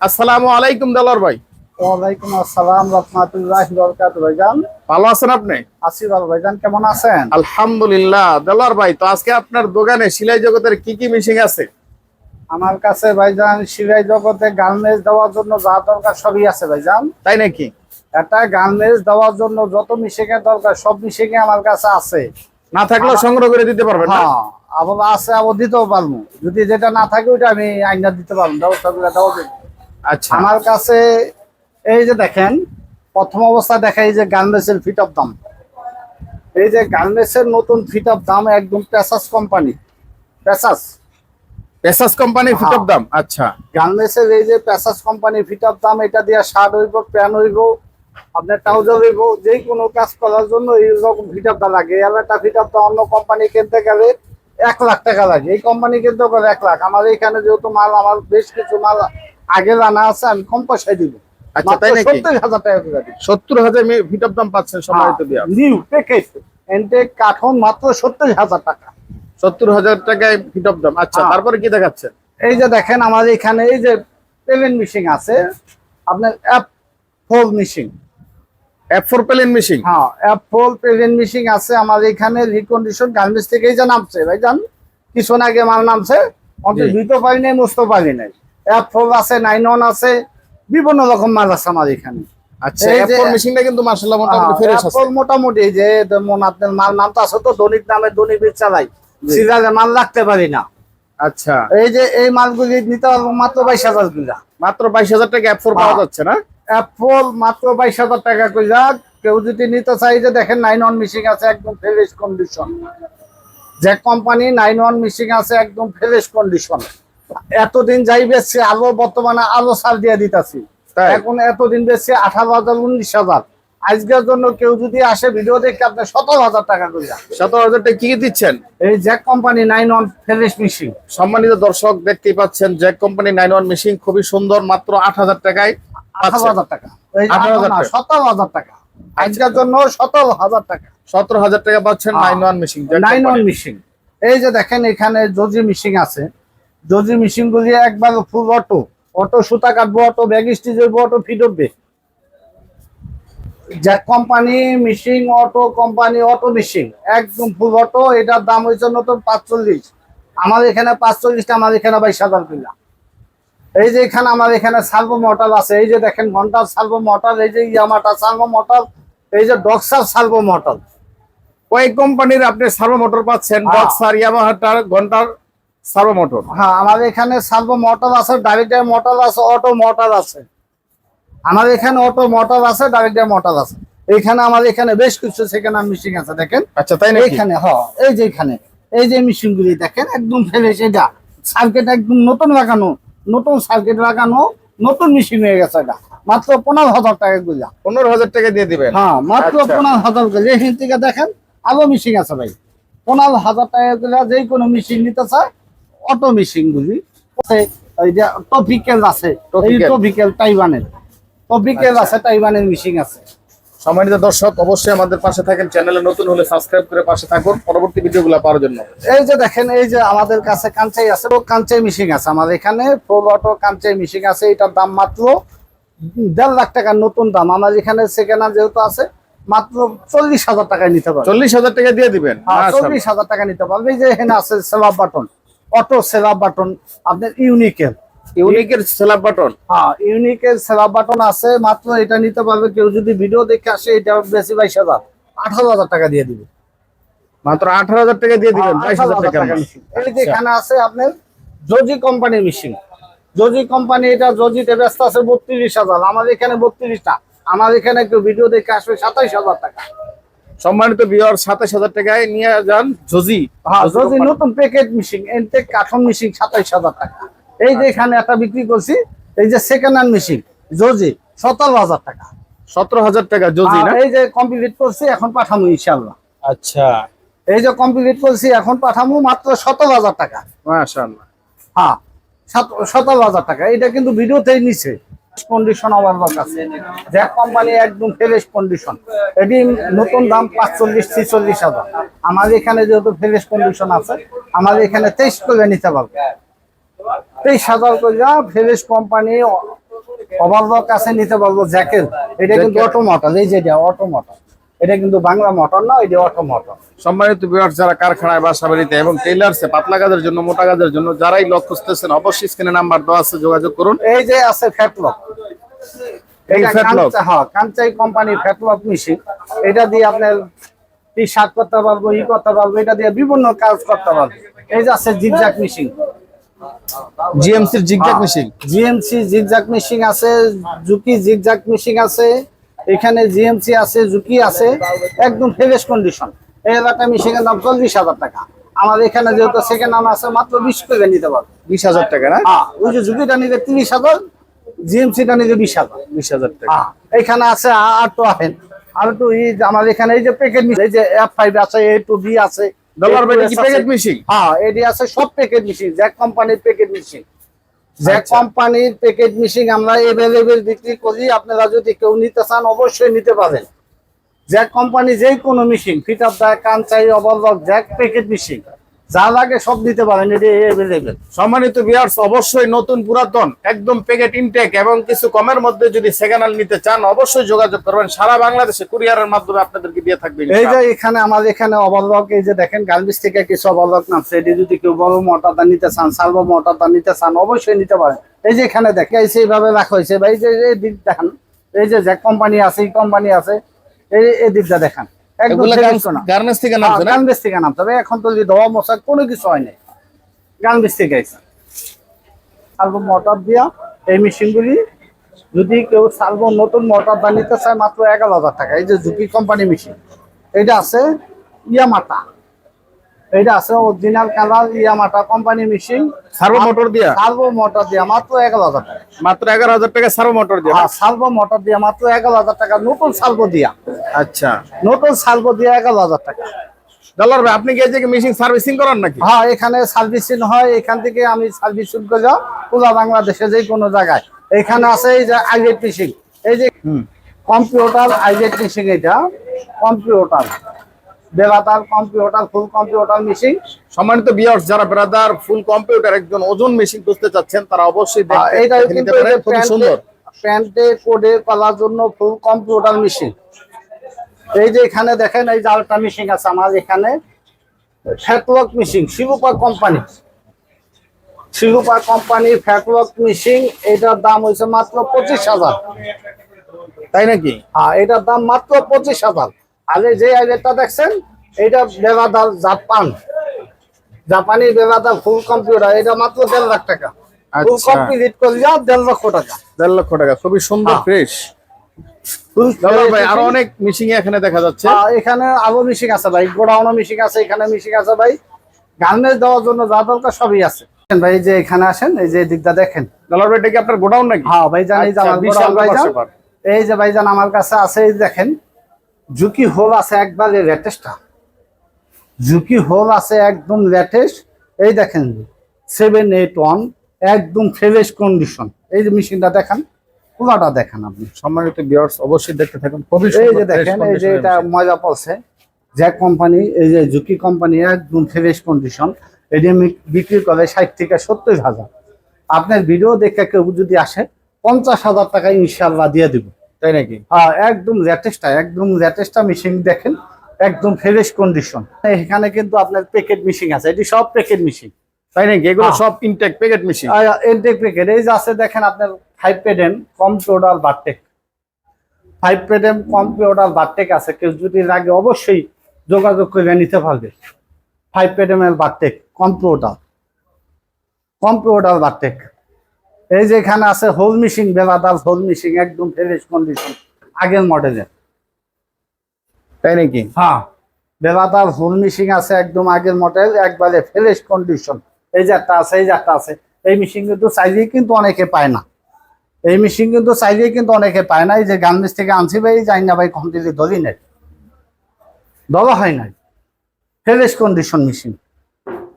আসসালামু আলাইকুম দেলার ভাই। ওয়ালাইকুম আসসালাম রহমাতুল্লাহ বরকাত ভাইজান? ভালো আছেন আপনি? আসিফ আল ভাইজান কেমন আছেন? আলহামদুলিল্লাহ। দেলার ভাই তো আজকে আপনার দোকানে সিলাই জগতের কি কি মেশিন আছে? আমার কাছে ভাইজান সিলাই জগতে গার্মেন্টস দেওয়ার জন্য যা দরকার সবই আছে ভাইজান। তাই নাকি? একটা গার্মেন্টস দেওয়ার জন্য যত মিশিংয়ের দরকার সব মিশিংয়ে আমার কাছে আছে। না থাকলেও সংগ্রহ করে দিতে পারবেন না? হ্যাঁ আবার আছে আবার দিতেও পারব। যদি যেটা না থাকে ওইটা আমি আইনা দিতে পারব ব্যবস্থা করে দেওয়া। আচ্ছা। আমার কাছে এই যে দেখেন প্রথম অবস্থা দেখা এই যে গার্মেন্টসের ফিট অফ দাম। এই যে গার্মেন্টসের নতুন ফিট অফ দাম একদম পেসাস কোম্পানি পেসাস পেসাস কোম্পানি ফিট হ্যাঁ। দাম আচ্ছা। গার্মেন্টসের এই যে পেসাস কোম্পানি ফিট অফ দাম এটা দিয়ে শার্ট হইব প্যান্ট হইব আপনার ট্রাউজার হইব যে কোনো কাজ করার জন্য এইরকম ফিট অফ দা লাগে। একটা ফিট অফ দা অন্য কোম্পানি কিনতে গেলে এক লাখ টাকা লাগে। এই কোম্পানি কিনতে গেলে এক লাখ। আমার এখানে যেহেতু মাল আমার বেশ কিছু মাল আগে জানা আছে আমি কম পয়সায় দিব। আচ্ছা, তাই নাকি? টাকা করে দিব দাম পাচ্ছেন সম্মানিত দিয়া নিউ প্যাকেজ এনটেক কাঠন মাত্র সত্তর হাজার টাকা। সত্তর হাজার টাকায় ফিট দাম। আচ্ছা হ্যাঁ। তারপরে কি দেখাচ্ছেন? এই যে দেখেন আমাদের এখানে এই যে মেশিন আছে। আপনার অ্যাপ ফোল machine F four plain machine হ্যাঁ অ্যাপ ফোল মেশিন আছে। আমাদের এখানে রিকন্ডিশন গার্মেন্টস থেকেই যে নামছে। ভাই জান কিছুক্ষণ আগে মাল নামছে। অন্তত। ধুইতে পারি নাই মুছতে পারি নাই। অ্যাপ আছে নাইন ওয়ান আছে বিভিন্ন রকম মাল আছে আমার এখানে। আচ্ছা এই এফ যে- ফোর মেশিনটা কিন্তু মার্শাল্লাহ মোটামুটি ফ্রেশ Apple আছে। মোটামুটি যে যেমন আপনার মাল নামটা আছে তো দৈনিক নামে দৈনিক বীজ চালাই। সিজারে মাল রাখতে পারি না। আচ্ছা। এই যে এই মালগুলি নিতে পারব মাত্র বাইশ হাজারগুলা মাত্র বাইশ হাজার টাকা পাওয়া হ্যাঁ। যাচ্ছে না? অ্যাপল মাত্র বাইশ হাজার টাকা কেউ যদি নিতে চাই যে দেখেন নাইন ওয়ান মিশিং আছে একদম ফ্রেশ কন্ডিশন যে কোম্পানি নাইন ওয়ান মিশিং আছে একদম ফ্রেশ কন্ডিশন এতদিন যাই বেচছে আলো বর্তমানে আলো সার দিয়ে দিতেছি। এখন এতদিন বেচছে আঠারো হাজার উনিশ হাজার। আজকের জন্য কেউ যদি আসে ভিডিও দেখে আপনি সতেরো হাজার টাকা কইরা। সতেরো হাজার টাকা কি কি দিচ্ছেন? এই Jack company nine one fresh machine সম্মানিত দর্শক দেখতেই পাচ্ছেন Jack company nine one machine খুবই সুন্দর মাত্র আট হাজার টাকায় আঠারো হাজার টাকা। এই 18,000 টাকা। সতেরো হাজার টাকা। আজকের জন্য সতেরো হাজার টাকা। সতেরো হাজার টাকা পাচ্ছেন। Nine one machine nine one machine এই যে দেখেন এখানে জজি মিশিং আছে। জজি মিশিং গুলি একবার ফুল অটো অটো সুতা কাটবো অটো ব্যাগ স্টিচ হইব অটো ফিট উঠবে। Jack company machine auto company auto machine একদম ফুল অটো এটার দাম হয়েছে নতুন পাঁচচল্লিশ। আমার এখানে পাঁচচল্লিশটা আমার এখানে বাইশ হাজার কিনা। এই যে এখানে আমার এখানে সার্ভো মোটর আছে এই যে দেখেন ঘণ্টার সার্ভো মোটর এই যে ইয়ামাটা সার্ভো মোটর এই যে ডক্সার সার্ভো মোটর কয়েক কোম্পানির আপনি সার্ভো মোটর পাচ্ছেন? হ্যাঁ। বক্সার ইয়ামাহাটার ঘণ্টার সার্ভো মোটর। হ্যাঁ আমার এখানে সার্ভো মোটর আছে ডাইরেক্টার মোটর আছে অটো মোটর আছে। আমার এখানে অটো মোটর আছে ডাইরেক্টার মোটর আছে। এইখানে আমার এখানে বেশ কিছু সেখানে মেশিন আছে দেখেন। আচ্ছা তাই নাকি? এইখানে হ এই যে এখানে এই যে মেশিন গুলি দেখেন একদম ফ্রেশ এটা। সার্কিট একদম নতুন লাগানো নতুন সার্কিট লাগানো নতুন মেশিন হয়ে গেছে এটা। মাত্র পনেরো হাজার টাকা গুলা পনেরো হাজার টাকা দিয়ে দিবেন? হ্যাঁ মাত্র আচ্ছা। পনেরো হাজারগুলা এখান থেকে দেখেন আরও মেশিন আছে ভাই। পনেরো হাজার টাকা গুলা যে কোনো মেশিন নিতে চায় অটো মেশিন ওই যে টপিক্যাল আছে। টপিক্যাল টপিক্যাল আচ্ছা। আছে মেশিন আছে। সম্মানিত দর্শক অবশ্যই আমাদের পাশে থাকেন চ্যানেলে নতুন হলে সাবস্ক্রাইব করে পাশে থাকুন। পরবর্তী ভিডিওগুলো পাওয়ার জন্য। এই যে দেখেন এই যে আমাদের কাছে কাঞ্চাই আছে কাঞ্চাই মিশিং আছে। আমাদের এখানে ফুল অটো কাঞ্চাই মিশিং আছে এটার দাম মাত্র দেড় লাখ টাকার নতুন দাম। আমার এখানে সেকেন্ড হ্যান্ড যেহেতু আছে মাত্র চল্লিশ হাজার টাকায় নিতে পারবে চল্লিশ হাজার টাকা দিয়ে দিবেন। হ্যাঁ, চল্লিশ হাজার টাকা নিতে পারবে এই যে এখানে আছে সেলাপ বাটন। অটো সেলাপ বাটন আপনার ইউনিকের ইউনিকের সেলাপ বাটন? হ্যাঁ ইউনিকের সেলাপ বাটন আছে মাত্র এটা নিতে পারবে কেউ যদি ভিডিও দেখে আসে এটা বেশি বাইশ হাজার। আঠারো হাজার টাকা দিয়ে দিবে। মাত্র আঠারো হাজার টাকা দিয়ে দিবেন বাইশ হাজার টাকা যে এখানে আছে আপনার জজি কোম্পানির মেশিন জজি কোম্পানি এটা জজিতে ব্যস্ত আছে বত্রিশ হাজার। আমার এখানে বত্রিশটা। আমার এখানে কেউ ভিডিও দেখে আসবে সাতাইশ হাজার টাকা। সম্মানিত বিয়ার সাতাশ হাজার টাকায় নিয়ে যান জজি হ্যাঁ জজি জজি নতুন প্যাকেট মেশিন এনটেক কাঠন মেশিন সাতাইশ হাজার টাকা। এই যে এখানে একটা বিক্রি করছি এই যে সেকেন্ড হ্যান্ড মেশিন জজি সতেরো হাজার টাকা। সতেরো হাজার টাকা জজি না? এই যে কমপ্লিট করছি এখন পাঠামো ইনশাল্লাহ আচ্ছা। এই যে কমপ্লিট করছি এখন পাঠামো মাত্র সতেরো হাজার টাকা। মাশাআল্লাহ। হ্যাঁ সাত- সতেরো হাজার টাকা। এটা কিন্তু ভিডিওতেই নিছে। কন্ডিশন আমার কাছে জ্যাক কোম্পানি একদম ফ্রেশ কন্ডিশন এটি নতুন দাম পাঁচচল্লিশ ছিচল্লিশ হাজার। আমার এখানে যেহেতু ফ্রেশ কন্ডিশন আছে আমার এখানে তেইশ করে নিতে পারবে। তেইশ হাজার করে ফ্রেশ কোম্পানি ওভারলক আছে নিতে পারব জ্যাকেট এটা কিন্তু অটোমোটাল এই যে অটো মোটর এটা কিন্তু বাংলা মোটর না এটা অটো মোটর সম্মানিত যারা কারখানায় বাসা বাড়িতে এবং টেইলার্সে পাতলা কাজের জন্য মোটা কাজের জন্য যারাই লক্ষ্য খুঁজতেছেন অবশ্যই স্ক্রিনে নাম্বার দেওয়া আছে যোগাযোগ করুন। এই যে আছে ফ্যাটলক এই fatlock? হ্যাঁ কাঞ্চাই কোম্পানি ফ্যাটলক মেশিন এটা দিয়ে আপনার টি শার্ট করতে পারব ই করতে পারব এটা দিয়ে বিভিন্ন কাজ করতে পারব। এই যে আছে zigzag machine জিএমসির zigzag machine GMC zigzag machine আছে জুকি জিগজাক মেশিন আছে। এখানে জিএমসি আছে জুকি আছে একদম ফ্রেশ কন্ডিশন এই এলাকা মেশিনের দাম চল্লিশ হাজার টাকা। আমার এখানে যেহেতু সেকেন্ড হ্যান্ড আছে মাত্র বিশ করে নিতে পারব। বিশ হাজার টাকা না? হ্যাঁ ওই যে জুকিটা নিলে তিরিশ হাজার জিএমসিটা নিলে বিশ হাজার। বিশ হাজার টাকা। হ্যাঁ, এখানে আছে আর তো আহেন আর তো এই যে আমার এখানে এই যে প্যাকেট এই যে এফ ফাইভ আছে এ টু বি আছে ডলার। প্যাকেট মেশিন হ্যাঁ এটি আছে সব প্যাকেট মেশিন জ্যাক কোম্পানির প্যাকেট মেশিন জ্যাক আচ্ছা। কোম্পানির প্যাকেট মিশিং আমরা এভেলেবেল বিক্রি করি আপনারা যদি কেউ নিতে চান অবশ্যই নিতে পারেন জ্যাক কোম্পানি যে কোনো মিশিং ফিট আপ কান চাই ওভারলক জ্যাক প্যাকেট মেশিন যা লাগে সব দিতে পারেন সম্মানিত ভিউয়ার্স অবশ্যই নতুন পুরাতন একদম প্যাকেট ইনটেক এবং কিছু কমের মধ্যে যদি সেকেন্ড হ্যান্ড নিতে চান অবশ্যই যোগাযোগ করবেন। সারা বাংলাদেশে কুরিয়ারের মাধ্যমে আপনাদেরকে দিয়ে থাকবে এই যে এখানে আমাদের এখানে ওভারলক এই যে দেখেন গার্মেন্টস থেকে কিছু ওভারলক নামছে। এটি যদি কেউ বড় মোটরটা নিতে চান সার্ভো মোটরটা নিতে চান অবশ্যই নিতে পারেন। এই যে এখানে দেখে এই সেইভাবে রাখা হয়েছে। বা এই যে দিক দেখান। এই যে কোম্পানি আছে এই কোম্পানি আছে। এই এই দিকটা দেখেন। একদম কোনো। গার্মেন্টস থেকে নামছে না? গার্মেন্টস থেকে নাম তবে এখন তো ধোয়া মশা কোনো কিছু হয় নাই। গার্মেন্টস থেকে আইসা সার্ভো মোটর দিয়া এই মেশিনগুলি যদি কেউ নতুন মোটর চায় মাত্র এগারো হাজার টাকা। এই যে জুপি কোম্পানি মেশিন এটা আছে ইয়ামাটা এটা আছে original colour Yamata company machine servo motor দিয়া? সার্ভো মোটর দিয়া মাত্র এগারো হাজার টাকা। মাত্র এগারো হাজার টাকা সার্ভো মোটর দিয়া হ্যাঁ সার্ভো মোটর দিয়া মাত্র এগারো হাজার টাকা। নতুন সার্ভো দিয়া। আচ্ছা। নতুন সার্ভো দিয়া এগারো হাজার টাকা। ডলার ভাই আপনি কি এই যে মেশিন সার্ভিসিং করান নাকি? হ্যাঁ এখানে সার্ভিসিং হয় এখান থেকে আমি সার্ভিসিং করে যাও পুরো বাংলাদেশে যে কোনো জায়গায়। এখানে আছে এই যে আইজেট মেশিন এই যে কম্পিউটার আইজেট মেশিন এটা কম্পিউটার বেলাতার কম্পিউটার ফুল কম্পিউটার মেশিন সম্মানিত বিয়ার্স যারা ব্রাদার ফুল কম্পিউটার একজন ওজন মেশিন খুঁজতে চাচ্ছেন তারা অবশ্যই দেখতে- এইটা কিন্তু খুবই সুন্দর। প্যান্টে কোডে করার জন্য ফুল কম্পিউটার মেশিন এই যে এখানে দেখেন এই যে আরেকটা মেশিন আছে আমার এখানে। Flatlock machine Siruba company Siruba company flatlock machine এটার দাম হয়েছে মাত্র পঁচিশ হাজার। তাই নাকি? হ্যাঁ এটার দাম মাত্র পঁচিশ হাজার। এই যে আইলেটটা দেখছেন এটা বেবাদাল জাপান। জাপানি বেবাদাল ফুল কম্পিউটার এটা মাত্র দেড় লাখ টাকা। ফুল আচ্ছা। কমপ্লিট করে যাও দেড় লক্ষ টাকা। দেড় লক্ষ টাকা খুবই সুন্দর হ্যাঁ। ফ্রেশ। ভাই আরও অনেক মিশিং এখানে দেখা যাচ্ছে। হ্যাঁ, এখানে আরও মিশিং আছে ভাই গোডাউনও মিশিং আছে এখানে মিশিং আছে ভাই। গার্মেন্টস দেওয়ার জন্য যা দরকার সবই আছে। ভাই যে এখানে আসেন এই যে দিকটা দেখেন। ডলার ভাই এটা কি আপনার গোডাউন নাকি? হ্যাঁ ভাই জান এই যে আচ্ছা, আমার বিশাল গোডাউন এই যে ভাইজান আমার কাছে আছে দেখেন। ঝুঁকি হোল আছে একবারে লেটেস্টটা ঝুঁকি হোল আছে একদম লেটেস্ট এই দেখেন সেভেন এইট ওয়ান একদম ফ্রেশ কন্ডিশন এই যে মেশিনটা দেখেন পুরাটা দেখেন আপনি। সম্মানিত ভিউয়ার্স অবশ্যই দেখতে থাকুন। খুবই এই যে দেখেন এই যে এটা। মজা পড়ছে। জ্যাক কোম্পানি এই যে ঝুঁকি কোম্পানি একদম ফ্রেশ কন্ডিশন এটি আমি বিক্রি করে ষাট থেকে সত্তর হাজার। আপনার ভিডিও দেখে কেউ যদি আসে পঞ্চাশ হাজার টাকা ইনশাল্লাহ দিয়ে দিব। তাই নাকি? হ্যাঁ একদম লেটেস্টটা একদম লেটেস্টটা মেশিন দেখেন একদম ফ্রেশ কন্ডিশন এখানে কিন্তু আপনার প্যাকেট মেশিন আছে এটি সব প্যাকেট মেশিন তাই নাকি? এগুলো হ্যাঁ। সব ইনটেক প্যাকেট মেশিন এনটেক প্যাকেট এই যে আছে দেখেন আপনার ফাইভ পেডেন কম্পিউটার বারটেক ফাইভ পেডেন কম্পিউটার বারটেক আছে কেউ যদি লাগে অবশ্যই যোগাযোগ করে নিতে পারবে। ফাইভ পেডেমের বারটেক কম্পিউটার কম্পিউটার বারটেক এই যে এখানে আছে হোল মিশিং বেলাদার হোল মিশিং একদম ফ্রেশ কন্ডিশন আগের মডেলের তাই নাকি? হ্যাঁ বেলাদার হোল মিশিং আছে একদম আগের মডেল একবারে ফ্রেশ কন্ডিশন এই যে একটা আছে এই যে একটা আছে। এই মেশিন কিন্তু চাইলেই কিন্তু অনেকে পায় না। এই মেশিন কিন্তু চাইলেই কিন্তু অনেকে পায় না। এই যে গার্মেন্টস থেকে আনছি ভাই যাই না ভাই কমপ্লিটলি ধরি নাই। ধরা হয় নাই। ফ্রেশ কন্ডিশন মেশিন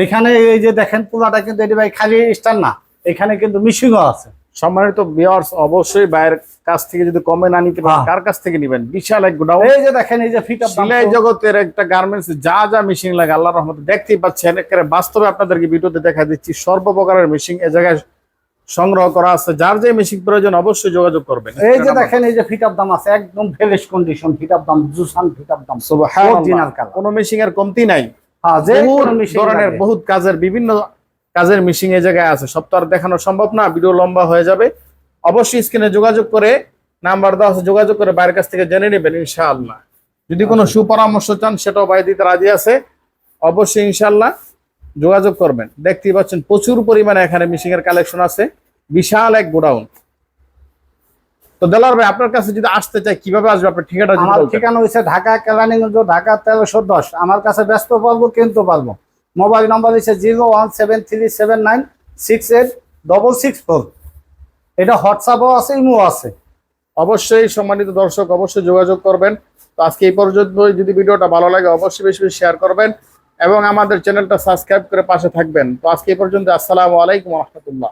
এইখানে এই যে দেখেন পুরাটা কিন্তু এটি ভাই খালি স্টার না। এখানে কিন্তু মিশিংও আছে। সম্মানিত ভিউয়ার্স অবশ্যই বাইরের কাছ থেকে যদি কমে না নিতে পারেন হ্যাঁ। কার কাছ থেকে নেবেন? বিশাল এক গোডাউন এই যে দেখেন এই যে ফিট আপ সিলাই জগতের একটা গার্মেন্টস যা যা মেশিন লাগে আল্লাহ রহমতে দেখতেই পাচ্ছেন। একেবারে বাস্তবে আপনাদেরকে ভিডিওতে দেখা দিচ্ছি সর্বপ্রকারের মেশিন এ জায়গায় সংগ্রহ করা আছে। যার যে মেশিন প্রয়োজন অবশ্যই যোগাযোগ করবেন। এই যে দেখেন এই যে ফিটার দাম আছে একদম ফ্রেশ কন্ডিশন ফিটার দাম জুসান ফিটার দাম। সুবহানাল্লাহ। কোনো মেশিং এর কমতি নাই। হ্যাঁ যে ধরনের বহুত কাজের বিভিন্ন কাজের মিশিং এই জায়গায় আছে। সব তো আর দেখানো সম্ভব না ভিডিও লম্বা হয়ে যাবে। অবশ্যই স্ক্রিনে যোগাযোগ করে নাম্বার দেওয়া আছে যোগাযোগ করে বাইরের কাছ থেকে জেনে নেবেন ইনশাআল্লাহ। যদি কোনো আচ্ছা। সুপরামর্শ চান সেটাও বাই দিতে রাজি আছে। অবশ্যই ইনশাআল্লাহ যোগাযোগ করবেন। দেখতেই পাচ্ছেন প্রচুর পরিমাণে এখানে মিশিং এর কালেকশন আছে। বিশাল এক গোডাউন। তো দেলার ভাই আপনার কাছে যদি আসতে চাই কীভাবে আসবে? আপনার ঠিকানা আমার ঠিকানা হয়েছে ঢাকা কেরানীগঞ্জ ঢাকা তেরোশো দশ। আমার কাছে ব্যস্ত পারব কিনতে পারব। মোবাইল নাম্বার হচ্ছে zero one seven three seven nine six eight double six four. এটা হোয়াটসঅ্যাপও আছে ইমো আছে। অবশ্যই সম্মানিত দর্শক, অবশ্যই যোগাযোগ করবেন। তো আজকে এই পর্যন্ত যদি ভিডিওটা ভালো লাগে, অবশ্যই বেশি বেশি শেয়ার করবেন এবং আমাদের চ্যানেলটা সাবস্ক্রাইব করে পাশে থাকবেন। তো আজকে এই পর্যন্ত, আসসালামু আলাইকুম রহমতুল্লাহ।